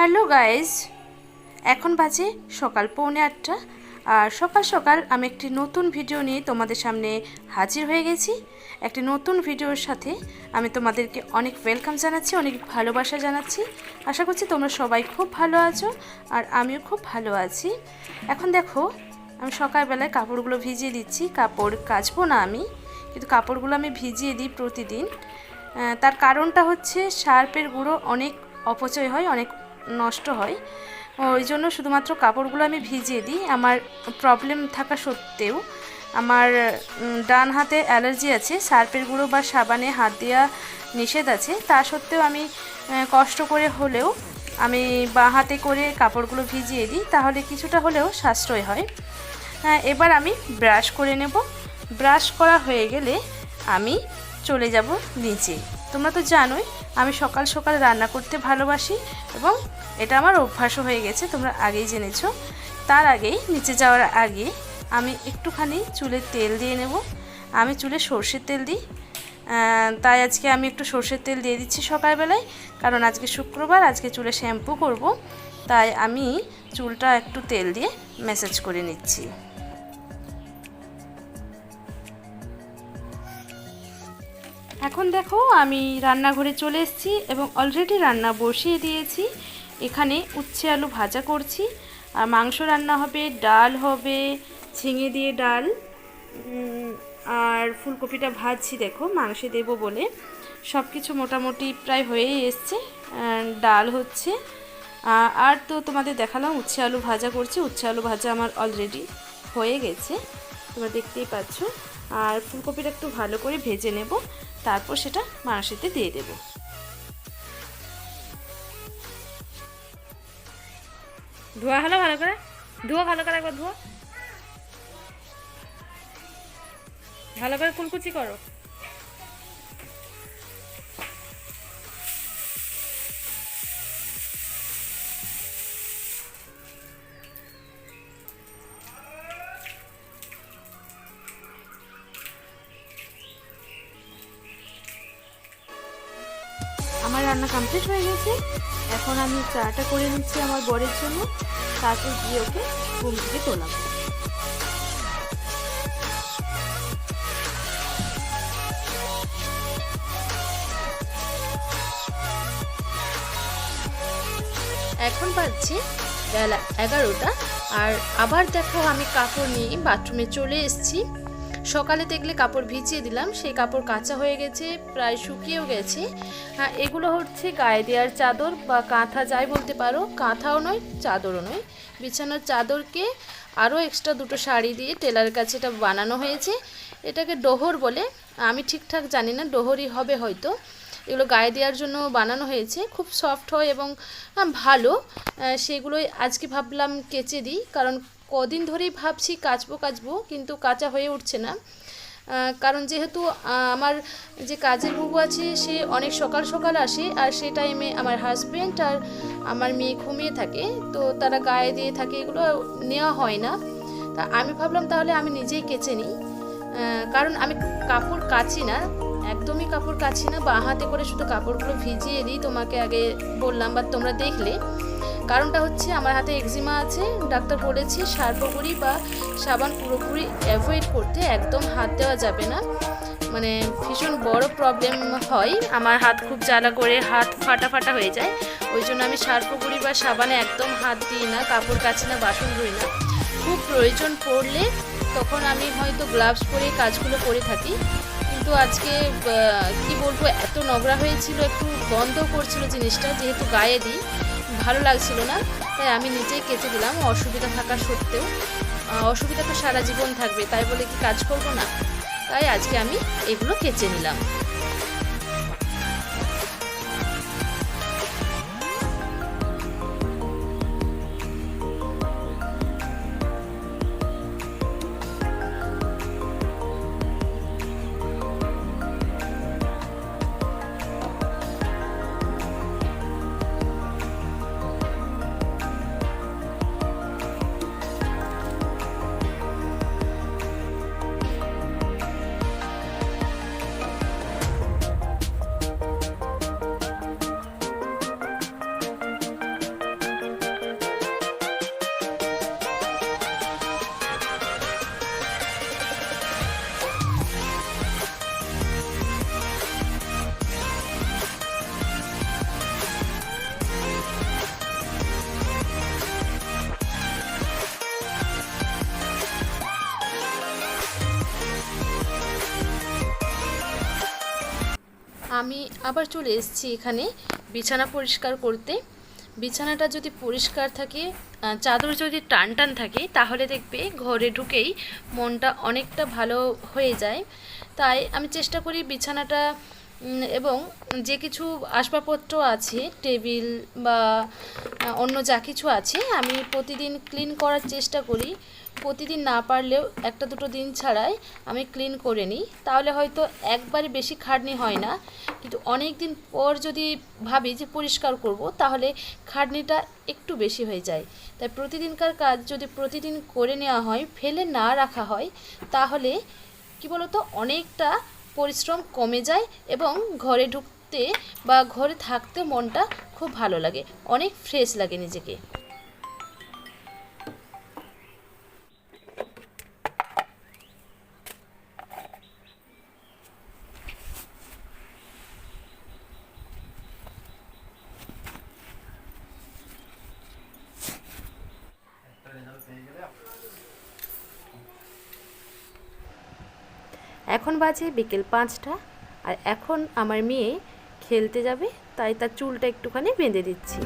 Hello guys এখন বাজে সকাল পৌনে আটটা। আর সকাল সকাল আমি একটি নতুন ভিডিও নিয়ে তোমাদের সামনে হাজির হয়ে গেছি। একটি নতুন ভিডিওর সাথে আমি তোমাদেরকে অনেক ওয়েলকাম জানাচ্ছি, অনেক ভালোবাসা জানাচ্ছি। আশা করছি তোমরা সবাই খুব ভালো আছো আর আমিও খুব ভালো আছি। এখন দেখো, আমি সকালবেলায় কাপড়গুলো ভিজিয়ে দিচ্ছি, কাপড় কাচবো না আমি, কিন্তু কাপড়গুলো আমি ভিজিয়ে দিই প্রতিদিন। তার কারণটা হচ্ছে সার্পের গুঁড়ো অনেক অপচয় হয়, অনেক নষ্ট হয়। ওই জন্য শুধুমাত্র কাপড়গুলো আমি ভিজিয়ে দিই। আমার প্রবলেম থাকা সত্ত্বেও আমার ডান হাতে অ্যালার্জি আছে, সার্পের গুঁড়ো বা সাবানে হাত দেওয়া নিষেধ আছে। তা সত্ত্বেও আমি কষ্ট করে হলেও আমি বাঁ হাতে করে কাপড়গুলো ভিজিয়ে দিই, তাহলে কিছুটা হলেও সাশ্রয় হয়। এবার আমি ব্রাশ করে নেব। ব্রাশ করা হয়ে গেলে আমি চলে যাব নিচে। তোমরা তো জানোই, আমি সকাল সকাল রান্না করতে ভালোবাসি এবং এটা আমার অভ্যাসও হয়ে গেছে, তোমরা আগেই জেনেছো। তার আগেই, নিচে যাওয়ার আগে আমি একটুখানি চুলে তেল দিয়ে নেব। আমি চুলে সর্ষের তেল দিই। তাই আজকে আমি একটু সর্ষের তেল দিয়ে দিচ্ছি সকালবেলায়, কারণ আজকে শুক্রবার, আজকে চুলে শ্যাম্পু করব। তাই আমি চুলটা একটু তেল দিয়ে ম্যাসাজ করে নিচ্ছি। এখন দেখো, আমি রান্নাঘরে চলে এসেছি এবং অলরেডি রান্না বসিয়ে দিয়েছি। এখানে উচ্ছে আলু ভাজা করছি। আর মাংস রান্না হবে, ডাল হবে, ঝিঙে দিয়ে ডাল। আর ফুলকপিটা ভাজছি দেখো, মাংসে দেবো বলে। সব কিছু মোটামুটি প্রায় হয়েই এসছে। ডাল হচ্ছে। আর তো তোমাদের দেখালাম, উচ্ছে আলু ভাজা করছি। উচ্ছে আলু ভাজা আমার অলরেডি হয়ে গেছে। তোমরা দেখতেই পাচ্ছ। আর ফুলকপিটা একটু ভালো করে ভেজে নেব। তারপর সেটা মাংসেতে দিয়ে দেব। ধোয়া হলো ভালো করে? ধোয়া ভালো করে একবার ধোয়া। ভালো করে কুলকুচি করো। রান্না কমপ্লিট হয়ে গেছে। এখন আমি চাটা করে নিচ্ছি আমার বরের জন্য। তারপর গিয়ে ওকে ঘুম থেকে তোলাম এখন বাজছে বেলা এগারোটা। আর আবার দেখো আমি কাপড় নিয়ে বাথরুমে চলে এসেছি। সকালে দেখলে কাপড় ভিজিয়ে দিলাম, সেই কাপড় কাঁচা হয়ে গেছে, প্রায় শুকিয়েও গেছে। হ্যাঁ এগুলো হচ্ছে গায়ে দেওয়ার চাদর বা কাঁথা যাই বলতে পারো, কাঁথাও নয়, চাদরও নয়। বিছানার চাদরকে আরও এক্সট্রা দুটো শাড়ি দিয়ে টেলারের কাছে এটা বানানো হয়েছে। এটাকে ডোহর বলে, আমি ঠিকঠাক জানি না, ডোহরই হবে হয়তো। এগুলো গায়ে দেওয়ার জন্য বানানো হয়েছে, খুব সফট হয় এবং ভালো। সেগুলোই আজকে ভাবলাম কেচে দিই, কারণ কদিন ধরেই ভাবছি কাচবো কাচবো, কিন্তু কাঁচা হয়ে উঠছে না। কারণ যেহেতু আমার যে কাজের বুবু আছে, সে অনেক সকাল সকাল আসে, আর সে টাইমে আমার হাজব্যান্ড আর আমার মেয়ে ঘুমিয়ে থাকে, তো তারা গায়ে দিয়ে থাকে, এগুলো নেওয়া হয় না। তা আমি ভাবলাম তাহলে আমি নিজেই কেচে নিই। কারণ আমি কাপড় কাচি না, একদমই কাপড় কাচি না, বা হাতে করে শুধু কাপড়গুলো ভিজিয়ে দিই, তোমাকে আগে বললাম বা তোমরা দেখলে। কারণটা হচ্ছে আমার হাতে এক্সিমা আছে, ডাক্তার বলেছে সার্পগুড়ি বা সাবান পুরোপুরি অ্যাভয়েড করতে একদম হাত দেওয়া যাবে না। মানে ভীষণ বড় প্রবলেম হয়, আমার হাত খুব জ্বালা করে হাত ফাটা ফাটা হয়ে যায়, ওই জন্য আমি সার্পগুড়ি বা সাবানে একদম হাত দিই না, কাপড় কাচি না, বাসন ধুই না। খুব প্রয়োজন পড়লে তখন আমি হয়তো গ্লাভস পরে কাজগুলো করে থাকি, কিন্তু আজকে কি বলব, এত নোংরা হয়েছিল, একটু বন্ধ করছিল জিনিসটা, যেহেতু গায়ে দিই ভালো লাগছিল না, তাই আমি নিজেই কেটে দিলাম অসুবিধা থাকা সত্ত্বেও। অসুবিধা তো সারা জীবন থাকবে, তাই বলে কি কাজ করব না? তাই আজকে আমি এগুলো কেচে নিলাম। আমি আবার চলে এসেছি এখানে বিছানা পরিষ্কার করতে। বিছানাটা যদি পরিষ্কার থাকে চাদর যদি টান টান থাকে, তাহলে দেখবে ঘরে ঢুকেই মনটা অনেকটা ভালো হয়ে যায়। তাই আমি চেষ্টা করি বিছানাটা এবং যে কিছু আসবাবপত্র আছে, টেবিল বা অন্য যা কিছু আছে, আমি প্রতিদিন ক্লিন করার চেষ্টা করি। প্রতিদিন না পারলেও একটা দুটো দিন ছাড়াই আমি ক্লিন করে নিই। তাহলে হয়তো একবারে বেশি খাটনি হয় না। কিন্তু অনেক দিন পর যদি ভাবি যে পরিষ্কার করব, তাহলে খাটনিটা একটু বেশি হয়ে যায়। তাই প্রতিদিনকার কাজ যদি প্রতিদিন করে নেওয়া হয়, ফেলে না রাখা হয়, তাহলে কি বলতো, অনেকটা পরিশ্রম কমে যায় এবং ঘরে ঢুকতে বা ঘরে থাকতে মনটা খুব ভালো লাগে। অনেক ফ্রেশ লাগে নিজেকে। এখন বাজে বিকেল পাঁচটা আর এখন আমার মেয়ে খেলতে যাবে, তাই তার চুলটা একটুখানি বেঁধে দিচ্ছি।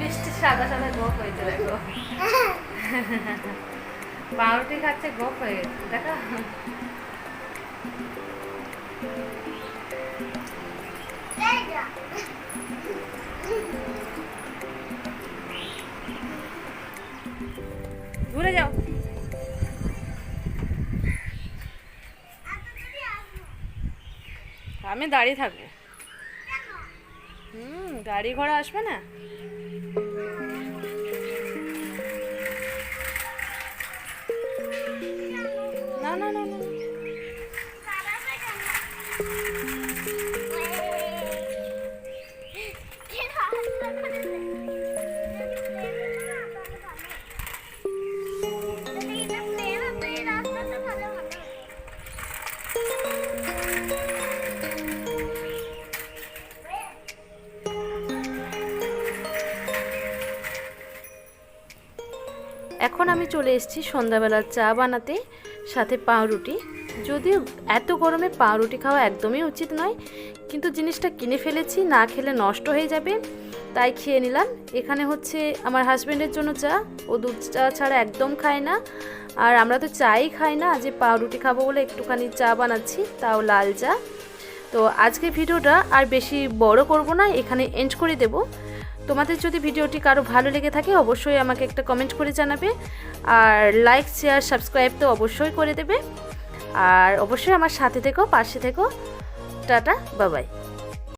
বৃষ্টি সাদা সাদা গোপ হয়েছে দেখো। পাউরুটি খাচ্ছে, গোপ হয়ে গেছে, দেখো। ঘুরে যাও। আমি দাঁড়িয়ে থাকব। হুম, গাড়ি ঘোড়া আসবে না? Thank you. চলে এসেছি সন্ধ্যাবেলার চা বানাতে, সাথে পাউরুটি। যদিও এত গরমে পাউরুটি খাওয়া একদমই উচিত নয়, কিন্তু জিনিসটা কিনে ফেলেছি, না খেলে নষ্ট হয়ে যাবে, তাই খেয়ে নিলাম। এখানে হচ্ছে আমার হাজব্যান্ডের জন্য চা, ও দুধ চা ছাড়া একদম খায় না, আর আমরা তো চাই খাই না, যে পাউরুটি খাব বলে একটুখানি চা বানাচ্ছি, তাও লাল চা। তো আজকে ভিডিওটা আর বেশি বড় করব না, এখানে এন্ড করে দেব। তোমাদের যদি ভিডিওটি কারও ভালো লেগে থাকে, অবশ্যই আমাকে একটা কমেন্ট করে জানাবে। আর লাইক শেয়ার সাবস্ক্রাইব তো অবশ্যই করে দেবে। আর অবশ্যই আমার সাথে থেকো, পাশে থেকো। টাটা বাবাই